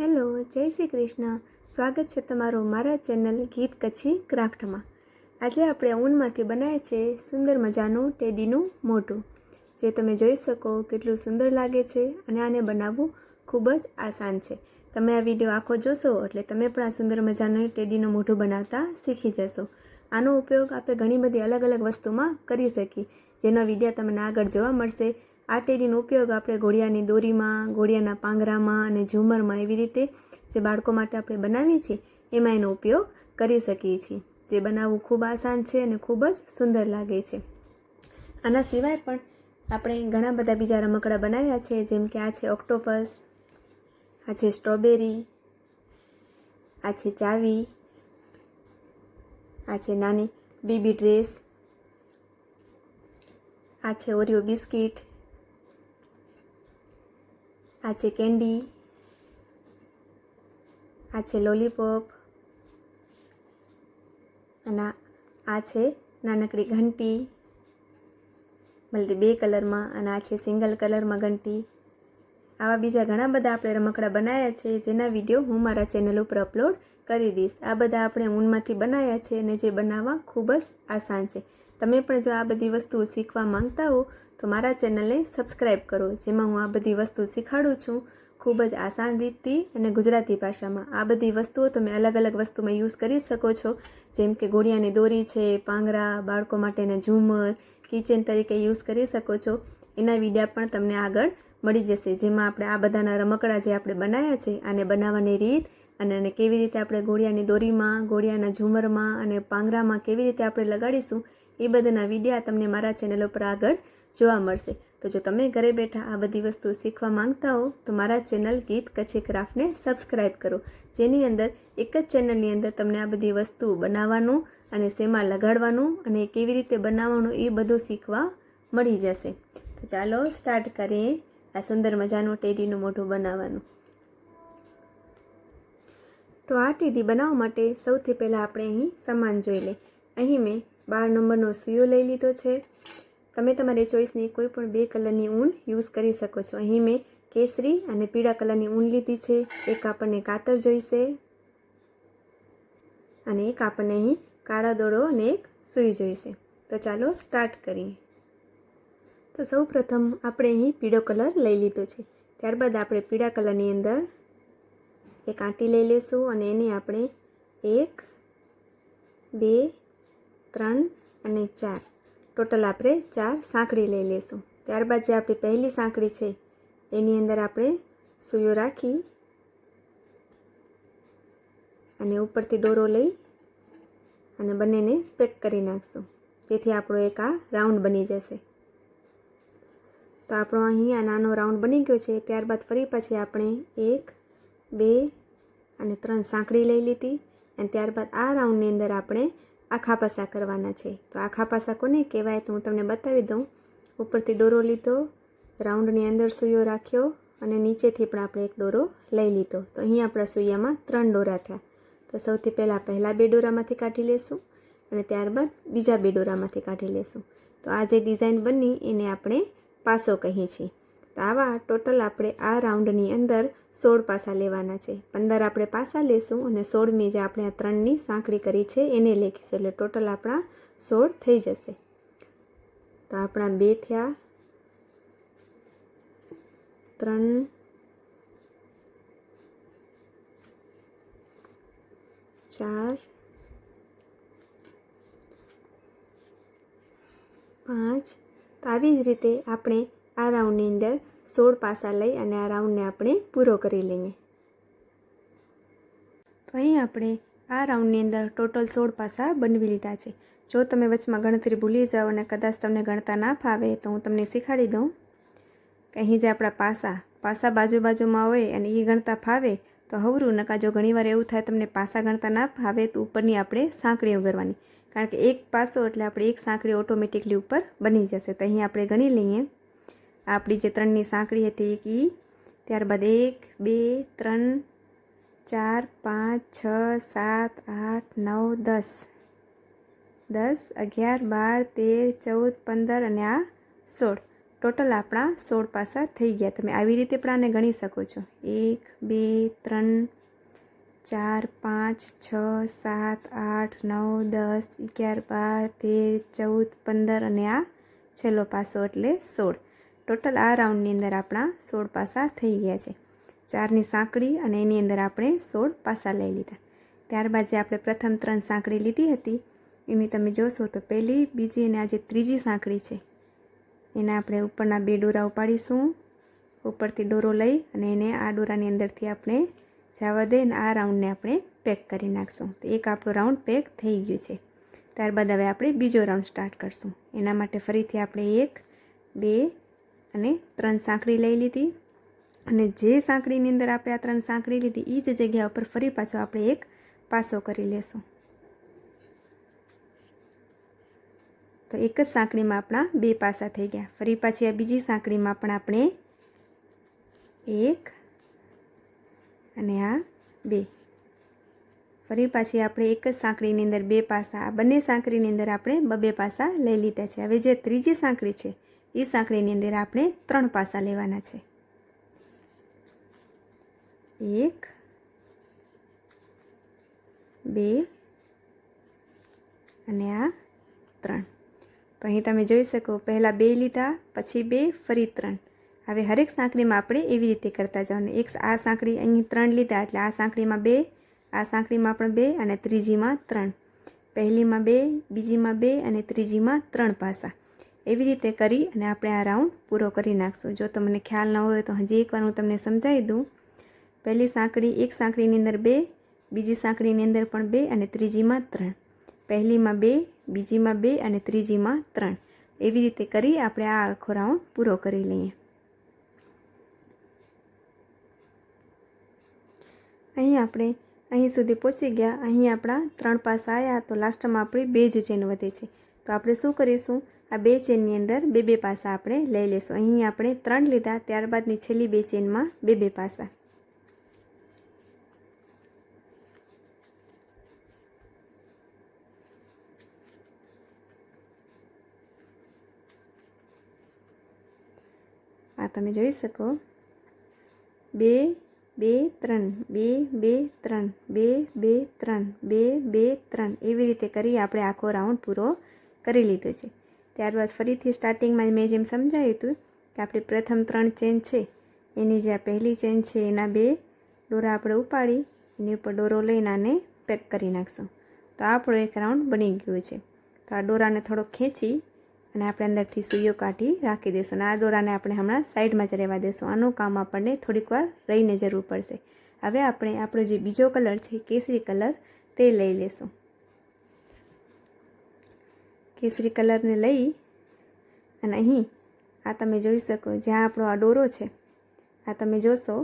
Hello, જય શ્રી કૃષ્ણ. સ્વાગત છે તમારું મારા ચેનલ ગીત કચ્છી ક્રાફ્ટમાં. આજે આપણે ઊનમાંથી બનાવે છે સુંદર મજાનું ટેડીનું મોઢું. જે તમે જોઈ શકો કેટલું સુંદર લાગે છે અને આને બનાવવું ખૂબ જ આસાન છે. તમે આ વીડિયો આખો જોશો એટલે તમે પણ આ સુંદર મજાનું ટેડીનું મોઢું બનાવતા શીખી જશો. આનો ઉપયોગ આપણે ઘણી બધી અલગ અલગ વસ્તુમાં કરી શકીએ. જેનો વીડિયો તમને આગળ જોવા મળશે. આ ટેડીનો ઉપયોગ આપણે ઘોડિયાની દોરીમાં, ઘોડિયાના પાંગરામાં અને ઝુમરમાં એવી રીતે જે બાળકો માટે આપણે બનાવીએ છીએ, એમાં એનો ઉપયોગ કરી શકીએ છીએ. તે બનાવવું ખૂબ આસાન છે અને ખૂબ જ સુંદર લાગે છે. આના સિવાય પણ આપણે ઘણા બધા બીજા રમકડા બનાવ્યા છે, જેમ કે આ છે ઓક્ટોપસ, આ છે સ્ટ્રોબેરી, આ છે ચાવી, આ છે નાની બેબી ડ્રેસ, આ છે ઓરિયો બિસ્કિટ આ છે કેન્ડી, આ છે લોલીપોપ, અને આ છે નાનકડી ઘંટી, મલ્ટી બે કલરમાં, અને આ છે સિંગલ કલરમાં ઘંટી. આવા બીજા ઘણા બધા આપણે રમકડા બનાવ્યા છે, જેના વીડિયો હું મારા ચેનલ ઉપર અપલોડ કરી દઈશ. આ બધા આપણે ઊનમાંથી બનાવ્યા છે અને જે બનાવવા ખૂબ જ આસાન છે. તમે પણ જો આ બધી વસ્તુઓ શીખવા માંગતા હો તો મારા ચેનલને સબસ્ક્રાઈબ કરો, જેમાં હું આ બધી વસ્તુ શીખવાડું છું. ખૂબ જ આસાન રીતથી અને ગુજરાતી ભાષામાં. આ બધી વસ્તુઓ તમે અલગ અલગ વસ્તુમાં યુઝ કરી શકો છો. જેમ કે ઘોડિયાની દોરી છે, પાંગરા, બાળકો માટેના ઝુમર, કિચન તરીકે યુઝ કરી શકો છો. એના વિડીયા પણ તમને આગળ મળી જશે. જેમાં આપણે આ બધાના રમકડા જે આપણે બનાવ્યા છે, આને બનાવવાની રીત અને અને કેવી રીતે આપણે ઘોડિયાની દોરીમાં ઘોડિયાના ઝુમરમાં અને પાંગરામાં કેવી રીતે આપણે લગાડીશું, એ બધાના વિડીયા તમને મારા ચેનલ ઉપર આગળ જોવા મળશે. તો જો તમે ઘરે બેઠા આ બધી વસ્તુ શીખવા માંગતા હો, તો મારા ચેનલ ગીત કચ્છી ક્રાફ્ટને સબસ્ક્રાઈબ કરો. જેની અંદર એક જ ચેનલની અંદર તમને આ બધી વસ્તુ બનાવવાનું અને શેમાં લગાડવાનું અને કેવી રીતે બનાવવાનું એ બધું શીખવા મળી જશે. તો ચાલો સ્ટાર્ટ કરીએ આ સુંદર મજાનું ટેડીનું મોઢું બનાવવાનું. તો આ ટેડી બનાવવા માટે સૌથી પહેલાં આપણે અહીં સમાન જોઈ લઈએ. અહીં મેં બાર નંબરનો સુયો લઈ લીધો છે. તમે તમારી ચોઈસની કોઈ પણ બે કલરની ઊન યુઝ કરી શકો છો. અહીં મેં કેસરી અને પીળા કલરની ઊન લીધી છે. એક આપણને કાતર જોઈશે અને એક આપણને અહીં કાળા દોડો અને એક સૂઈ જોઈશે. તો ચાલો સ્ટાર્ટ કરીએ. તો સૌ પ્રથમ આપણે અહીં પીળો કલર લઈ લીધો છે. ત્યારબાદ આપણે પીળા કલરની અંદર એક આંટી લઈ લેશું અને એને આપણે એક, બે, ત્રણ અને ચાર ટોટલ આપણે ચાર સાંકળી લઈ લેશું. ત્યારબાદ જે આપણી પહેલી સાંકળી છે, એની અંદર આપણે સુયો રાખી અને ઉપરથી દોરો લઈ અને બંનેને પેક કરી નાખશું. જેથી આપણો એક આ રાઉન્ડ બની જશે. તો આપણો અહીં આ નાનો રાઉન્ડ બની ગયો છે. ત્યારબાદ ફરી પછી આપણે એક, બે અને ત્રણ સાંકળી લઈ લીધી અને ત્યારબાદ આ રાઉન્ડની અંદર આપણે આખા પાસા કરવાના છે. તો આખા પાસા કોને કહેવાય? તો હું તમને બતાવી દઉં. ઉપરથી દોરો લીધો, રાઉન્ડની અંદર સૂયો રાખ્યો અને નીચેથી પણ આપણે એક દોરો લઈ લીધો. તો અહીં આપણા સૂયામાં ત્રણ દોરા થયા. તો સૌથી પહેલાં પહેલાં બે દોરામાંથી કાઢી લેશું અને ત્યારબાદ બીજા બે દોરામાંથી કાઢી લેશું. તો આ જે ડિઝાઇન બની એને આપણે પાસો કહીએ છીએ. તો આવા ટોટલ આપણે આ રાઉન્ડની અંદર સોળ પાસા લેવાના છે. પંદર આપણે પાસા લેશું અને સોળમી જે આપણે આ ત્રણની સાંકળી કરી છે એને લેખીશું. એટલે ટોટલ આપણા સોળ થઈ જશે. તો આપણા બે થયા. ત્રણ. ચાર. પાંચ. તો આવી જ રીતે આપણે આ રાઉન્ડની અંદર સોળ પાસા લઈ અને આ રાઉન્ડને આપણે પૂરો કરી લઈએ. તો અહીં આપણે આ રાઉન્ડની અંદર ટોટલ સોળ પાસા બનાવી લીધા છે. જો તમે વચમાં ગણતરી ભૂલી જાઓ અને કદાચ તમને ગણતા ના ફાવે તો હું તમને શીખવાડી દઉં કે અહીં જે આપણા પાસા પાસા બાજુ બાજુમાં હોય અને એ ગણતા ફાવે તો હવરું, નકા જો ઘણીવાર એવું થાય તમને પાસા ગણતા ના ફાવે તો ઉપરની આપણે સાંકળીઓ કરવાની કારણ કે એક પાસો એટલે આપણે એક સાંકળી ઓટોમેટિકલી ઉપર બની જશે. તો અહીં આપણે ગણી લઈએ. આપણી જે ત્રણની સાંકળી હતી એક ઈ ત્યારબાદ એક, બે, ત્રણ, ચાર, પાંચ, છ, સાત, આઠ, નવ, દસ. દસ, અગિયાર, બાર, તેર, ચૌદ, પંદર અને આ સોળ. ટોટલ આપણા સોળ પાસા થઈ ગયા. તમે આવી રીતે પણ આને ગણી શકો છો. એક, બે, ત્રણ, ચાર, પાંચ, છ, સાત, આઠ, નવ, દસ, અગિયાર, બાર, તેર, ચૌદ, પંદર અને આ છેલ્લો પાસો એટલે સોળ. ટોટલ આ રાઉન્ડની અંદર આપણા સોળ પાસા થઈ ગયા છે. ચારની સાંકળી અને એની અંદર આપણે સોળ પાસા લઈ લીધા. ત્યારબાદ જે આપણે પ્રથમ ત્રણ સાંકળી લીધી હતી, એની તમે જોશો તો પહેલી, બીજી અને આ જે ત્રીજી સાંકળી છે. એના આપણે ઉપરના બે ડોરા ઉપાડીશું. ઉપરથી ડોરો લઈ અને એને આ ડોરાની અંદરથી આપણે જવા દે અને આ રાઉન્ડને આપણે પેક કરી નાખશું. તો એક આપણો રાઉન્ડ પેક થઈ ગયું છે. ત્યારબાદ હવે આપણે બીજો રાઉન્ડ સ્ટાર્ટ કરશું. એના માટે ફરીથી આપણે એક, બે અને ત્રણ સાંકળી લઈ લીધી. અને જે સાંકળીની અંદર આપણે આ ત્રણ સાંકળી લીધી એ જ જગ્યા ઉપર ફરી પાછો આપણે એક પાસો કરી લેશું. તો એક જ સાંકળીમાં આપણા બે પાસા થઈ ગયા. ફરી પાછી આ બીજી સાંકળીમાં પણ આપણે એક અને આ બે. ફરી પાછી આપણે એક જ સાંકળીની અંદર બે પાસા. આ બંને સાંકળીની અંદર આપણે બબે પાસા લઈ લીધા છે. હવે જે ત્રીજી સાંકળી છે એ સાંકળીની અંદર આપણે ત્રણ પાસા લેવાના છે. એક, બે અને આ ત્રણ. તો અહીં તમે જોઈ શકો, પહેલાં બે લીધા, પછી બે, ફરી ત્રણ. હવે હરેક સાંકળીમાં આપણે એવી રીતે કરતા જવાનું. એક આ સાંકળી અહીં ત્રણ લીધા, એટલે આ સાંકળીમાં બે, આ સાંકળીમાં પણ બે અને ત્રીજીમાં ત્રણ. પહેલીમાં બે, બીજીમાં બે અને ત્રીજીમાં ત્રણ પાસા. એવી રીતે કરી અને આપણે આ રાઉન્ડ પૂરો કરી નાખશું. જો તમને ખ્યાલ ન હોય તો હજી એકવાર હું તમને સમજાવી દઉં. પહેલી સાંકળી, એક સાંકળીની અંદર બે, બીજી સાંકળીની અંદર પણ બે અને ત્રીજીમાં ત્રણ. પહેલીમાં બે, બીજીમાં બે અને ત્રીજીમાં ત્રણ. એવી રીતે કરી આપણે આ આખો રાઉન્ડ પૂરો કરી લઈએ. અહીં આપણે અહીં સુધી પહોંચી ગયા. અહીં આપણા ત્રણ પાસ આવ્યા તો લાસ્ટમાં આપણી બે જ ચેન વધે છે. તો આપણે શું કરીશું? આ બે ચેનની અંદર બે બે પાસા આપણે લઈ લેશું. અહીં આપણે ત્રણ લીધા, ત્યારબાદની છેલ્લી બે ચેનમાં બે બે પાસા. આ તમે જોઈ શકો. બે બે, ત્રણ, બે બે, ત્રણ, બે બે, ત્રણ, બે બે, ત્રણ. એવી રીતે કરી આપણે આખો રાઉન્ડ પૂરો કરી લીધો છે. ત્યારબાદ ફરીથી સ્ટાર્ટિંગમાં મેં જેમ સમજાવ્યું હતું કે આપણી પ્રથમ ત્રણ ચેન છે, એની જે આ પહેલી ચેન છે, એના બે દોરા આપણે ઉપાડી, એની ઉપર દોરો લઈને આને પેક કરી નાખશું. તો આપણો એક રાઉન્ડ બની ગયો છે. તો આ દોરાને થોડોક ખેંચી અને આપણે અંદરથી સૂઈઓ કાઢી રાખી દઈશું અને આ દોરાને આપણે હમણાં સાઈડમાં જ રહેવા દઈશું. આનું કામ આપણને થોડીક વાર રહીને જરૂર પડશે. હવે આપણે આપણો જે બીજો કલર છે, કેસરી કલર, તે લઈ લેશું કેસરી કલરને લઈ અને અહીં આ તમે જોઈ શકો જ્યાં આપણો આ ડોરો છે. આ તમે જોશો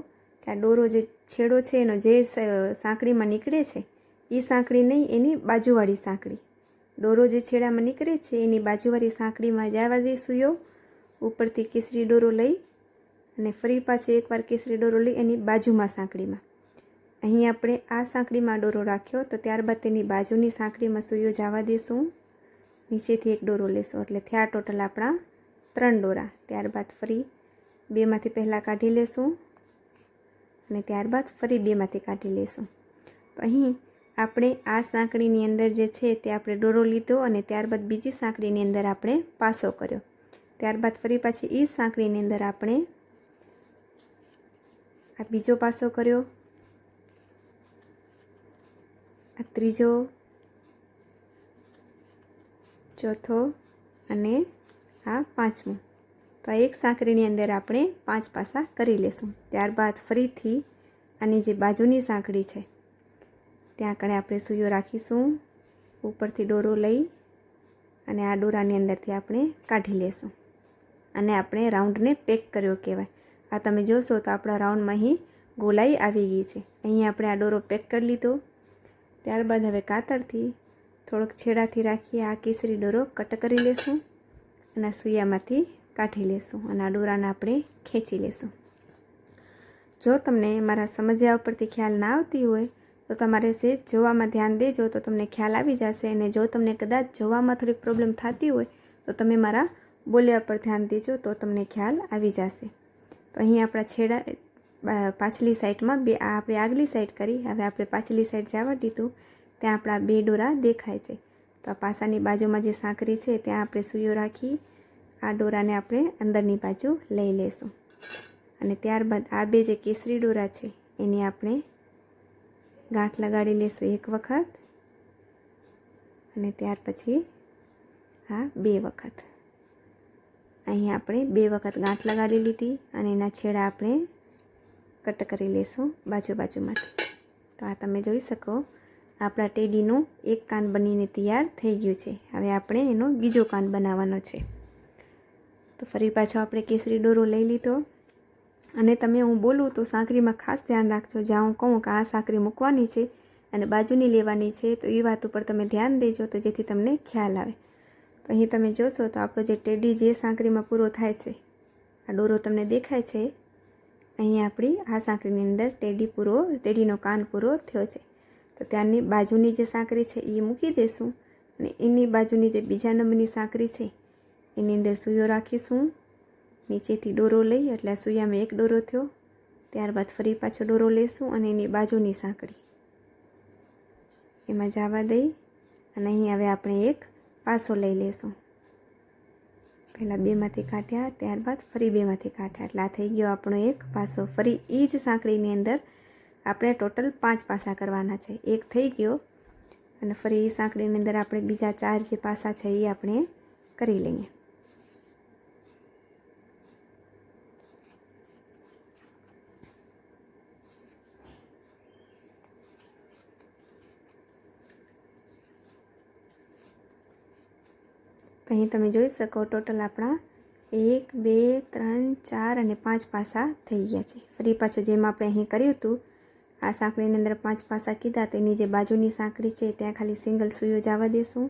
કે આ ડોરો જે છેડો છે, એનો જે સાંકળીમાં નીકળે છે એ સાંકળી નહીં, એની બાજુવાળી સાંકળી. ડોરો જે છેડામાં નીકળે છે, એની બાજુવાળી સાંકળીમાં જવા દઈશું ઉપરથી કેસરી ડોરો લઈ અને ફરી પાછો એકવાર કેસરી ડોરો લઈ એની બાજુમાં સાંકળીમાં. અહીં આપણે આ સાંકળીમાં ડોરો રાખ્યો, તો ત્યારબાદ તેની બાજુની સાંકળીમાં સુયો જવા દઈશું નીચેથી એક દોરો લેશું એટલે થયા ટોટલ આપણા ત્રણ દોરા. ત્યારબાદ ફરી બેમાંથી પહેલાં કાઢી લેશું અને ત્યારબાદ ફરી બેમાંથી કાઢી લેશું. અહીં આપણે આ સાંકળીની અંદર જે છે તે આપણે દોરો લીધો અને ત્યારબાદ બીજી સાંકળીની અંદર આપણે પાસો કર્યો. ત્યારબાદ ફરી પાછી એ સાંકળીની અંદર આપણે આ બીજો પાસો કર્યો. આ ત્રીજો ચોથો અને આ પાંચમો. તો એક સાંકળીની અંદર આપણે પાંચ પાસા કરી લેશું. ત્યારબાદ ફરીથી આની જે બાજુની સાંકળી છે, ત્યાં આગળ આપણે સૂયો રાખીશું. ઉપરથી દોરો લઈ અને આ દોરાની અંદરથી આપણે કાઢી લેશું. અને આપણે રાઉન્ડને પેક કર્યો કહેવાય. આ તમે જોશો તો આપણા રાઉન્ડમાં અહીં ગોલાઈ આવી ગઈ છે. અહીં આપણે આ દોરો પેક કરી લીધો. ત્યારબાદ હવે કાતરથી થોડોક છેડાથી રાખી આ કેસરી દોરો કટ કરી લેશું અને સૂયામાંથી કાઢી લેશું અને આ દોરાને આપણે ખેંચી લેશું. જો તમને મારા સમજ્યા ઉપરથી ખ્યાલ ના આવતી હોય, તો તમારે સેજ જોવામાં ધ્યાન દેજો, તો તમને ખ્યાલ આવી જશે અને જો તમને કદાચ જોવામાં થોડીક પ્રોબ્લેમ થતી હોય, તો તમે મારા બોલ્યા પર ધ્યાન દેજો, તો તમને ખ્યાલ આવી જશે. તો અહીં આપણા છેડા પાછલી સાઈડમાં બે આપણે આગલી સાઈડ કરી, હવે આપણે પાછલી સાઈડ જવા દીધું. ત્યાં આપણા બે ડોરા દેખાય છે. તો આ પાસાની બાજુમાં જે સાંકરી છે, ત્યાં આપણે સૂયો રાખી, આ ડોરાને આપણે અંદરની બાજુ લઈ લેશું. અને ત્યારબાદ આ બે જે કેસરી ડોરા છે, એની આપણે ગાંઠ લગાડી લેશું એક વખત. અને ત્યાર પછી આ બે વખત. અહીં આપણે બે વખત ગાંઠ લગાડી લીધી અને એના છેડા આપણે કટ કરી લેશું બાજુ બાજુમાંથી. તો આ તમે જોઈ શકો આપણા ટેડીનું એક કાન બનીને તૈયાર થઈ ગયું છે. હવે આપણે એનો બીજો કાન બનાવવાનો છે. તો ફરી પાછો આપણે કેસરી દોરો લઈ લીધો. અને તમે હું બોલું તો સાંકરીમાં ખાસ ધ્યાન રાખજો. જ્યાં હું કહું કે આ સાંકરી મૂકવાની છે અને બાજુની લેવાની છે, તો એ વાત ઉપર તમે ધ્યાન દેજો તો જેથી તમને ખ્યાલ આવે. તો અહીં તમે જોશો તો આપણો જે ટેડી જે સાંકરીમાં પૂરો થાય છે. આ દોરો તમને દેખાય છે. અહીં આપણી આ સાંકળીની અંદર ટેડી પૂરો, ટેડીનો કાન પૂરો થયો છે. તો ત્યાંની બાજુની જે સાંકળી છે એ મૂકી દઈશું અને એની બાજુની જે બીજા નંબરની સાંકળી છે, એની અંદર સૂયો રાખીશું. નીચેથી દોરો લઈ, એટલે સૂયામાં એક દોરો થયો. ત્યારબાદ ફરી પાછો દોરો લેશું અને એની બાજુની સાંકળી. એમાં જવા દઈ અને અહીં હવે આપણે એક પાસો લઈ લેશું. પહેલાં બેમાંથી કાઢ્યા, ત્યારબાદ ફરી બેમાંથી કાઢ્યા. એટલે આ થઈ ગયો આપણો એક પાસો. ફરી એ જ સાંકળીની અંદર આપણે ટોટલ પાંચ પાસા કરવાના છે. એક થઈ ગયો અને ફરી એ સાંકળીની અંદર આપણે બીજા ચાર જે પાસા છે એ આપણે કરી લઈએ. અહીં તમે જોઈ શકો ટોટલ આપણા એક, બે, ત્રણ, ચાર અને પાંચ પાસા થઈ ગયા છે. ફરી પાછું જેમ આપણે અહીં કર્યું હતું આ સાંકળીની અંદર પાંચ પાસા કીધા. તો એની જે બાજુની સાંકળી છે, ત્યાં ખાલી સિંગલ સૂયો જવા દેશું.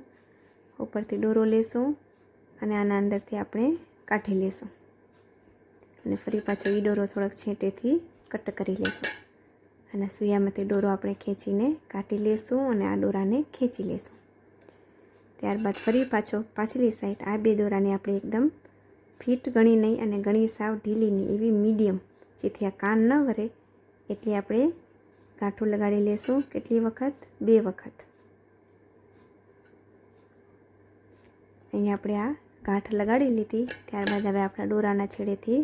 ઉપરથી દોરો લેશું અને આના અંદરથી આપણે કાઢી લેશું. અને ફરી પાછો એ દોરો થોડોક છેટેથી કટ કરી લેશું. અને સૂયામાંથી દોરો આપણે ખેંચીને કાઢી લેશું અને આ દોરાને ખેંચી લેશું. ત્યારબાદ ફરી પાછો પાછલી સાઈડ આ બે દોરાને આપણે એકદમ ફિટ ગણી નહીં અને ગણી સાવ ઢીલી નહીં એવી મીડિયમ, જેથી આ કાન ન વરે, એટલે આપણે ગાંઠું લગાડી લેશું કેટલી વખત? બે વખત. અહીંયા આપણે આ ગાંઠ લગાડી લીધી. ત્યારબાદ હવે આપણા દોરાના છેડેથી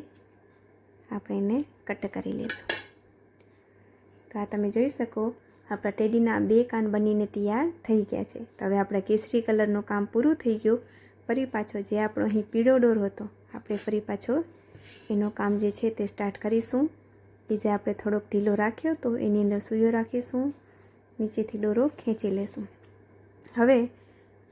આપણે એને કટ કરી લઈશું તો આ તમે જોઈ શકો, આપણા ટેડીના બે કાન બનીને તૈયાર થઈ ગયા છે. તો હવે આપણા કેસરી કલરનું કામ પૂરું થઈ ગયું. ફરી પાછો જે આપણો અહીં પીળો ડોર હતો, આપણે ફરી પાછો એનું કામ જે છે તે સ્ટાર્ટ કરીશું. બીજે આપણે થોડોક ઢીલો રાખ્યો તો એની અંદર સૂયો રાખીશું. નીચેથી દોરો ખેંચી લેશું. હવે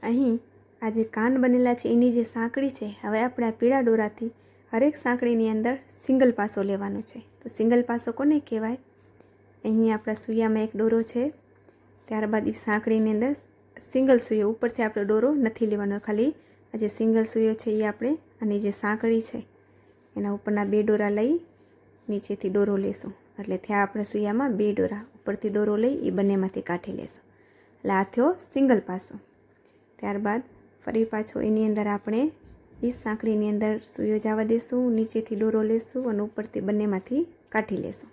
અહીં આ જે કાન બનેલા છે, એની જે સાંકળી છે, હવે આપણે આ પીળા દોરાથી હરેક સાંકળીની અંદર સિંગલ પાસો લેવાનો છે. તો સિંગલ પાસો કોને કહેવાય? અહીં આપણા સૂયામાં એક દોરો છે. ત્યારબાદ એ સાંકળીની અંદર સિંગલ સૂયો, ઉપરથી આપણે દોરો નથી લેવાનો. ખાલી આ જે સિંગલ સૂયો છે એ આપણે, અને જે સાંકળી છે, એના ઉપરના બે દોરા લઈ નીચેથી દોરો લેશું. એટલે ત્યાં આપણે સૂયામાં બે દોરા, ઉપરથી દોરો લઈ એ બંનેમાંથી કાઢી લેશું. એટલે આ થયો સિંગલ પાસો. ત્યારબાદ ફરી પાછો એની અંદર આપણે એ સાંકળીની અંદર સૂયો જવા દેશું, નીચેથી દોરો લેશું અને ઉપરથી બંનેમાંથી કાઢી લેશું.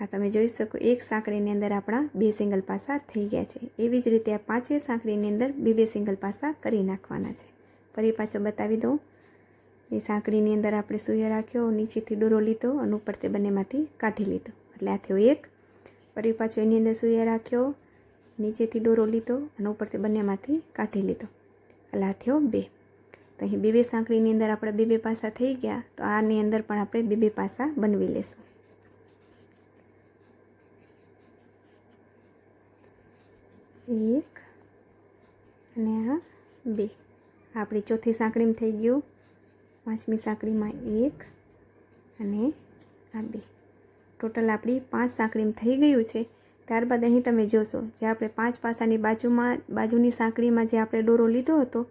આ તમે જોઈ શકો, એક સાંકળીની અંદર આપણા બે સિંગલ પાસા થઈ ગયા છે. એવી જ રીતે આ પાંચે સાંકળીની અંદર બે બે સિંગલ પાસા કરી નાખવાના છે. ફરી પાછો બતાવી દઉં. એ સાંકળીની અંદર આપણે સૂર્ય રાખ્યો, નીચેથી દોરો લીધો અને ઉપર તે બંનેમાંથી કાઢી લીધો. એટલે આ થયો એક. ફરી પાછો એની અંદર સૂર્ય રાખ્યો, નીચેથી દોરો લીધો અને ઉપર તે બંનેમાંથી કાઢી લીધો. એટલે આ થયો બે. તો અહીં બે બે સાંકળીની અંદર આપણે બે બે પાસા થઈ ગયા, તો આની અંદર પણ આપણે બે બે પાસા બનવી લેશું. એક અને આ બે. આપણી ચોથી સાંકળીમાં થઈ ગયું. પાંચમી સાંકળીમાં એક અને આ બે. ટોટલ આપણી પાંચ સાંકળી થઈ ગયું છે. ત્યારબાદ અહીં તમે જોશો, જે આપણે પાંચ પાસાની બાજુમાં, બાજુની સાંકળીમાં જે આપણે દોરો લીધો હતો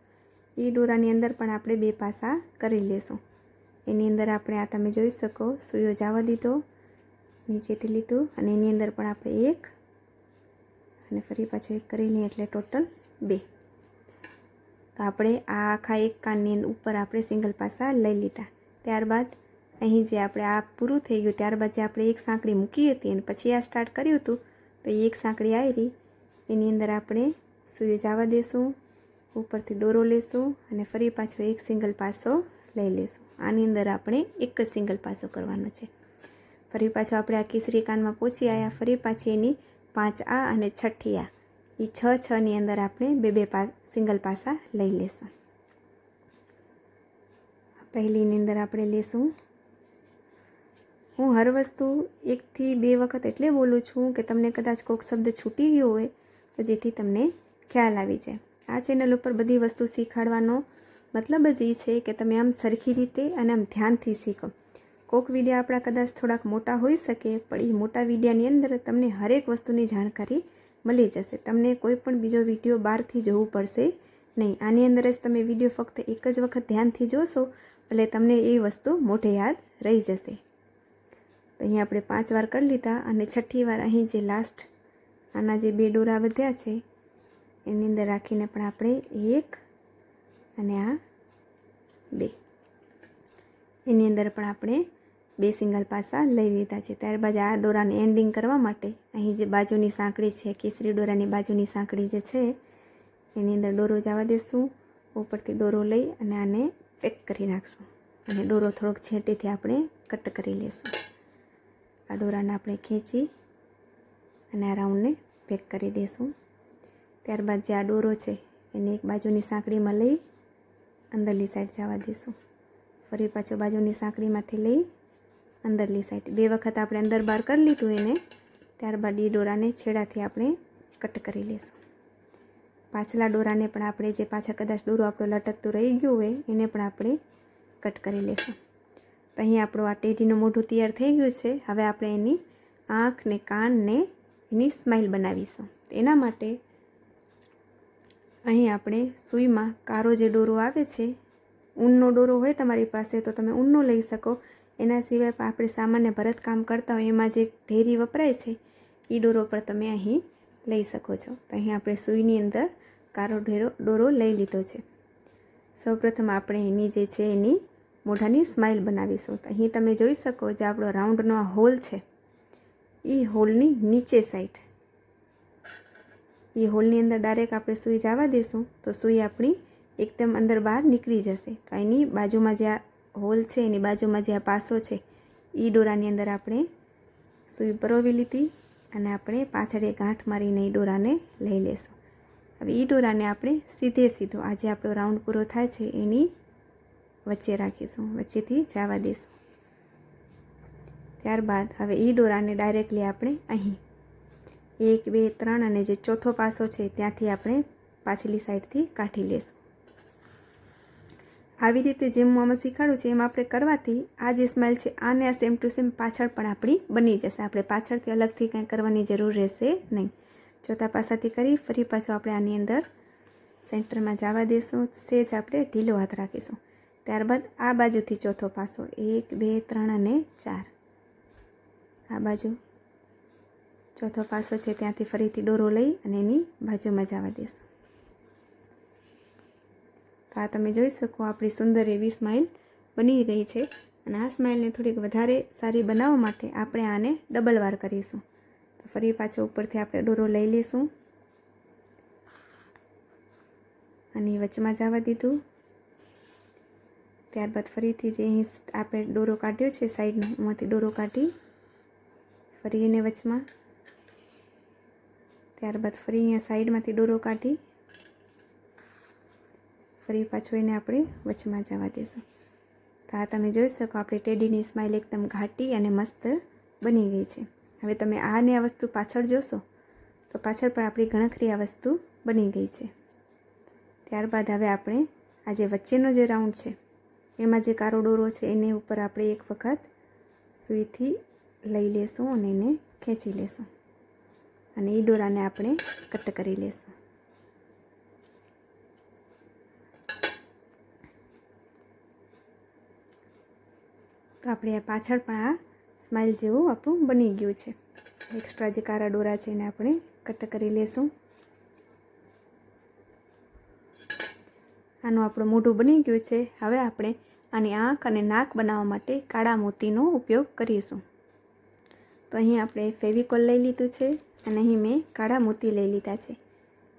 એ દોરાની અંદર પણ આપણે બે પાસા કરી લેશું. એની અંદર આપણે આ તમે જોઈ શકો, સૂયો જાવા દીધો, નીચેથી લીધું, અને એની અંદર પણ આપણે એક, અને ફરી પાછો એક કરી લઈએ એટલે ટોટલ બે. તો આપણે આ આખા એક કાનની ઉપર આપણે સિંગલ પાસા લઈ લીધા. ત્યારબાદ અહીં જે આપણે આ પૂરું થઈ ગયું, ત્યારબાદ જે આપણે એક સાંકળી મૂકી હતી અને પછી આ સ્ટાર્ટ કર્યું હતું, તો એ એક સાંકળી આવી. એની અંદર આપણે સૂર્ય જવા દેશું, ઉપરથી દોરો લેશું અને ફરી પાછો એક સિંગલ પાસો લઈ લેશું. આની અંદર આપણે એક જ સિંગલ પાસો કરવાનો છે. ફરી પાછો આપણે આ કેસરી કાનમાં પહોંચી આવ્યા ફરી પાછી એની પાંચ આ અને છઠ્ઠી આ. એ છ છની અંદર આપણે બે બે પા, સિંગલ પાસા લઈ લેશું. પહેલીની અંદર આપણે લેશું. હું હર વસ્તુ એકથી બે વખત એટલે બોલું છું કે તમને કદાચ કોઈક શબ્દ છૂટી ગયો હોય તો જેથી તમને ખ્યાલ આવી જાય. આ ચેનલ ઉપર બધી વસ્તુ શીખવાડવાનો મતલબ જ એ છે કે તમે આમ સરખી રીતે અને આમ ધ્યાનથી શીખો. કોઈક વિડીયા આપણા કદાચ થોડાક મોટા હોઈ શકે, પણ એ મોટા વિડીયાની અંદર તમને હરેક વસ્તુની જાણકારી મળી જશે. તમને કોઈ પણ બીજો વીડિયો બહારથી જોવું પડશે નહીં. આની અંદર જ તમે વીડિયો ફક્ત એક જ વખત ધ્યાનથી જોશો, એટલે તમને એ વસ્તુ મોઢે યાદ રહી જશે. તો અહીં આપણે પાંચ વાર કરી લીધા અને છઠ્ઠી વાર અહીં જે લાસ્ટ આના જે બે ડોરા વધ્યા છે, એની અંદર રાખીને પણ આપણે એક અને આ બે. એની અંદર પણ આપણે બે સિંગલ પાસા લઈ લીધા છે. ત્યારબાદ આ દોરાને એન્ડિંગ કરવા માટે અહીં જે બાજુની સાંકળી છે, કેસરી દોરાની બાજુની સાંકળી જે છે, એની અંદર દોરો જવા દેશું. ઉપરથી દોરો લઈ અને આને પેક કરી નાખશું. અને દોરો થોડોક છેટેથી આપણે કટ કરી લેશું. આ દોરાને આપણે ખેંચી અને આ રાઉન્ડને પેક કરી દઈશું ત્યારબાદ જે આ દોરો છે, એને એક બાજુની સાંકળીમાં લઈ અંદરની સાઈડ જવા દઈશું ફરી પાછો બાજુની સાંકળીમાંથી લઈ અંદરની સાઈડ બે વખત આપણે અંદર બહાર કરી લીધું એને, ત્યારબાદ એ દોરાને છેડાથી આપણે કટ કરી લઈશું પાછલા દોરાને પણ આપણે જે પાછા કદાચ દોરો આપણો લટકતું રહી ગયું હોય, એને પણ આપણે કટ કરી લઈશું અહીં આપણું આ ટેઢીનું મોઢું તૈયાર થઈ ગયું છે. હવે આપણે એની આંખ ને કાન ને એની સ્માઇલ બનાવીશું. એના માટે અહીં આપણે સૂઈમાં કારો જે દોરો આવે છે, ઊનનો દોરો હોય તમારી પાસે તો તમે ઊનનો લઈ શકો. એના સિવાય પણ આપણે સામાન્ય ભરતકામ કરતા હોય, એમાં જે ઢેરી વપરાય છે એ દોરો પણ તમે અહીં લઈ શકો છો. તો અહીં આપણે સૂઈની અંદર કારો ઢેરો દોરો લઈ લીધો છે. સૌપ્રથમ આપણે એની જે છે, એની મોઢાની સ્માઇલ બનાવીશું. તો અહીં તમે જોઈ શકો જે આપણો રાઉન્ડનો આ હોલ છે એ હોલની નીચે સાઈડ એ હોલની અંદર ડાયરેક્ટ આપણે સૂઈ જવા દઈશું તો સૂઈ આપણી એકદમ અંદર બહાર નીકળી જશે. તો એની બાજુમાં જે હોલ છે, એની બાજુમાં જે આ પાસો છે એ દોરાની અંદર આપણે સૂઈ પરોવી લીધી અને આપણે પાછળ એક ગાંઠ મારીને એ દોરાને લઈ લેશું. હવે એ દોરાને આપણે સીધે સીધો, આજે આપણો રાઉન્ડ પૂરો થાય છે, એની વચ્ચે રાખીશું, વચ્ચેથી જવા દઈશું ત્યારબાદ હવે એ દોરાને ડાયરેક્ટલી આપણે અહીં એક, બે, ત્રણ અને જે ચોથો પાસો છે, ત્યાંથી આપણે પાછલી સાઈડથી કાઢી લેશું. આવી રીતે જેમ હું આમાં શીખાડું છે, એમ આપણે કરવાથી આ જે સ્માઇલ છે, આને આ સેમ ટુ સેમ પાછળ પણ આપણી બની જશે. આપણે પાછળથી અલગથી કાંઈ કરવાની જરૂર રહેશે નહીં. ચોથા પાસાથી કરી, ફરી પાછું આપણે આની અંદર સેન્ટરમાં જવા દઈશું સેજ આપણે ઢીલો હાથ રાખીશું. ત્યારબાદ આ બાજુથી ચોથો પાસો. એક, બે, ત્રણ અને ચાર. આ બાજુ ચોથો પાસો છે, ત્યાંથી ફરીથી દોરો લઈ અને એની બાજુમાં જવા દઈશું તો આ તમે જોઈ શકો, આપણી સુંદર એવી સ્માઇલ બની રહી છે. અને આ સ્માઇલને થોડીક વધારે સારી બનાવવા માટે આપણે આને ડબલ વાર કરીશું. તો ફરી પાછો ઉપરથી આપણે દોરો લઈ લઈશું. અને વચમાં જવા દીધું. ત્યારબાદ ફરીથી જે અહીં આપણે દોરો કાઢ્યો છે સાઈડનો, એમાંથી દોરો કાઢી ફરી એને વચમાં. ત્યારબાદ ફરી અહીંયા સાઈડમાંથી દોરો કાઢી ફરી પાછો એને આપણે વચમાં જવા દઈશું તો આ તમે જોઈ શકો, આપણી ટેડીની સ્માઇલ એકદમ ઘાટી અને મસ્ત બની ગઈ છે. હવે તમે આ ને આ વસ્તુ પાછળ જોશો, તો પાછળ પણ આપણી ગણખરી આ વસ્તુ બની ગઈ છે. ત્યારબાદ હવે આપણે આ જે વચ્ચેનો જે રાઉન્ડ છે, એમાં જે કારો દોરો છે, એને ઉપર આપણે એક વખત સુઈથી લઈ લેશું અને એને ખેંચી લેશું. અને એ દોરાને આપણે કટ કરી લેશું. તો આપણે આ પાછળ પણ આ સ્માઇલ જેવું આપણું બની ગયું છે. એક્સ્ટ્રા જે કારા દોરા છે એને આપણે કટ કરી લેશું. આનું આપણું મોઢું બની ગયું છે. હવે આપણે આની આંખ અને નાક બનાવવા માટે કાળા મોતીનો ઉપયોગ કરીશું. તો અહીં આપણે ફેવિકોલ લઈ લીધું છે અને અહીં મેં કાળા મોતી લઈ લીધા છે.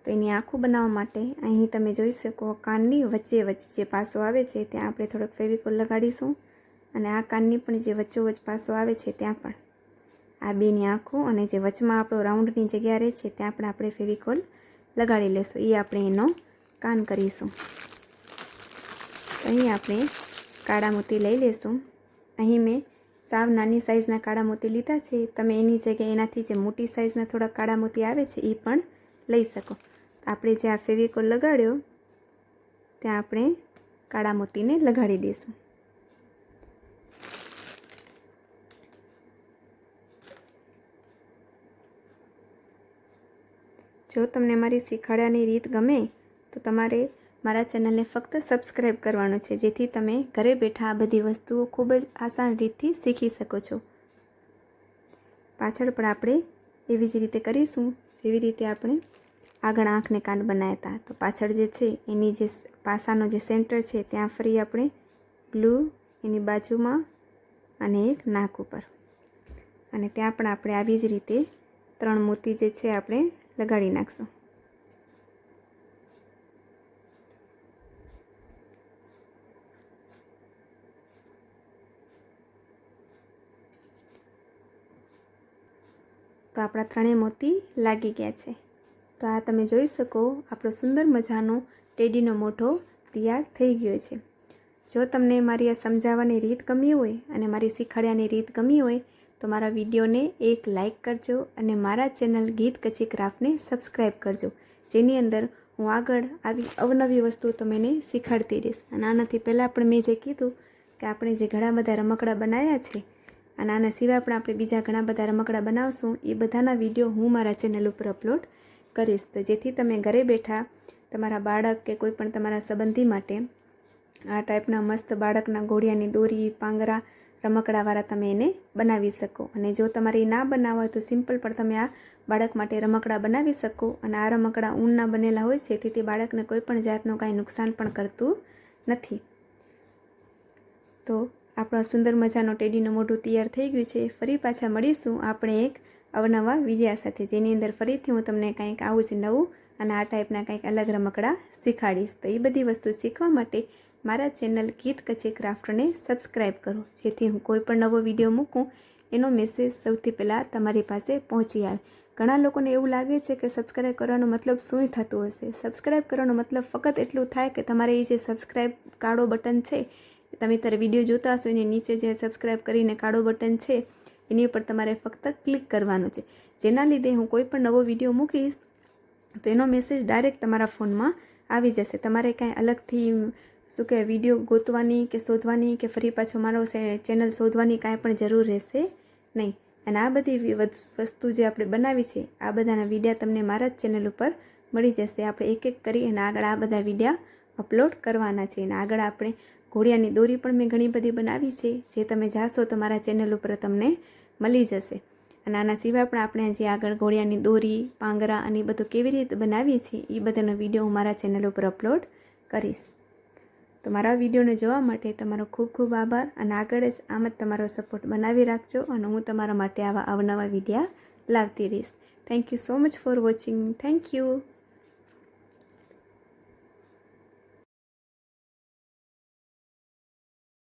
તો એની આંખો બનાવવા માટે અહીં તમે જોઈ શકો, કાનની વચ્ચે વચ્ચે જે પાસો આવે છે, ત્યાં આપણે થોડોક ફેવિકોલ લગાડીશું. અને આ કાનની પણ જે વચ્ચોવચ્ચ પાસો આવે છે ત્યાં પણ. આ બેની આંખો અને જે વચમાં આપણો રાઉન્ડની જગ્યા રહે છે, ત્યાં પણ આપણે ફેવિકોલ લગાડી લેશું. એ આપણે એનો કાન કરીશું. અહીં આપણે કાળા મોતી લઈ લેશું. અહીં મેં સાવ નાની સાઇઝના કાળા મોતી લીધા છે. તમે એની જગ્યાએ એનાથી જે મોટી સાઇઝના થોડા કાળા મોતી આવે છે એ પણ લઈ શકો. આપણે જે આ ફેવિકોલ લગાડ્યો, ત્યાં આપણે કાળા મોતીને લગાડી દઈશું જો તમને મારી શીખવાડવાની રીત ગમે, તો તમારે મારા ચેનલને ફક્ત સબસ્ક્રાઈબ કરવાનું છે, જેથી તમે ઘરે બેઠા આ બધી વસ્તુઓ ખૂબ જ આસાન રીતથી શીખી શકો છો. પાછળ પણ આપણે એવી જ રીતે કરીશું, જેવી રીતે આપણે આગળ આંખને કાન બનાવ્યા હતા. તો પાછળ જે છે, એની જે પાસાનો જે સેન્ટર છે, ત્યાં ફરી આપણે ગ્લુ એની બાજુમાં અને એક નાક ઉપર. અને ત્યાં પણ આપણે આવી જ રીતે ત્રણ મોતી જે છે, આપણે લગાડી નાખશું. તો આપણા ત્રણેય મોતી લાગી ગયા છે. તો આ તમે જોઈ શકો, આપણો સુંદર મજાનો ટેડીનો મોઢો તૈયાર થઈ ગયો છે. જો તમને મારી આ સમજાવવાની રીત ગમી હોય અને મારી શીખવાડ્યાની રીત ગમી હોય તો મારા વિડીયોને એક લાઇક કરજો અને મારા ચેનલ ગીત કચી ક્રાફ્ટને સબસ્ક્રાઈબ કરજો. જેની અંદર હું આગળ આવી અવનવી વસ્તુઓ તમને શીખવાડતી રહીશ. અને આનાથી પહેલાં પણ મેં જે કીધું કે આપણે જે ઘણા બધા રમકડા બનાવ્યા છે, અને આના સિવાય પણ આપણે બીજા ઘણા બધા રમકડા બનાવશું, એ બધાના વીડિયો હું મારા ચેનલ ઉપર અપલોડ કરીશ. તો જેથી તમે ઘરે બેઠા તમારા બાળક કે કોઈ પણ તમારા સંબંધી માટે આ ટાઈપના મસ્ત બાળકના ઘોડિયાની દોરી, પાંગરા રમકડાવાળા તમે એને બનાવી શકો. અને જો તમારે ના બનાવવા હોય તો સિમ્પલ પણ તમે આ બાળક માટે રમકડા બનાવી શકો. અને આ રમકડા ઊનના બનેલા હોય છે, તેથી બાળકને કોઈ પણ જાતનું કાંઈ નુકસાન પણ કરતું નથી. તો આપણો સુંદર મજાનો ટેડીનું મોઢું તૈયાર થઈ ગયું છે. ફરી પાછા મળીશું આપણે એક અવનવા વિડિયા સાથે, જેની અંદર ફરીથી હું તમને કંઈક આવું જ નવું અને આ ટાઈપના કંઈક અલગ રમકડા શીખાડીશ તો એ બધી વસ્તુ શીખવા માટે મારા ચેનલ ગીત કચે ક્રાફ્ટને સબસ્ક્રાઈબ કરો. જેથી હું કોઈ પણ નવો વીડિયો મૂકું, એનો મેસેજ સૌથી પહેલાં તમારી પાસે પહોંચી આવે. ઘણા લોકોને એવું લાગે છે કે સબસ્ક્રાઈબ કરવાનો મતલબ શું થતું હશે? સબસ્ક્રાઈબ કરવાનો મતલબ ફક્ત એટલું થાય કે તમારે એ જે સબસ્ક્રાઈબ કાળો બટન છે, તમે ત્યારે વીડિયો જોતા હશો એની નીચે જે સબસ્ક્રાઈબ કરીને કાળો બટન છે, એની ઉપર તમારે ફક્ત ક્લિક કરવાનું છે. જેના લીધે હું કોઈ પણ નવો વીડિયો મૂકીશ, તો એનો મેસેજ ડાયરેક્ટ તમારા ફોનમાં આવી જશે. તમારે કાંઈ અલગથી શું કે વીડિયો ગોતવાની કે શોધવાની કે ફરી પાછો મારો ચેનલ શોધવાની કાંઈ પણ જરૂર રહેશે નહીં. અને આ બધી વસ્તુ જે આપણે બનાવી છે, આ બધાના વિડીયા તમને મારા જ ચેનલ ઉપર મળી જશે. આપણે એક એક કરી અને આગળ આ બધા વિડીયા અપલોડ કરવાના છે. અને આગળ આપણે ઘોડિયાની દોરી પણ મેં ઘણી બધી બનાવી છે. જે તમે જાશો તો મારા ચેનલ ઉપર તમને મળી જશે. અને આના સિવાય પણ આપણે જે આગળ ઘોડિયાની દોરી, પાંગરા અને એ બધું કેવી રીતે બનાવીએ છીએ, એ બધાનો વીડિયો હું મારા ચેનલ ઉપર અપલોડ કરીશ. તો મારા વિડીયોને જોવા માટે તમારો ખૂબ ખૂબ આભાર અને આગળ જ આમ જ તમારો સપોર્ટ બનાવી રાખજો અને હું તમારા માટે આવા અવનવા વિડીયા લાવતી રહીશ. Thank you so much for watching thank you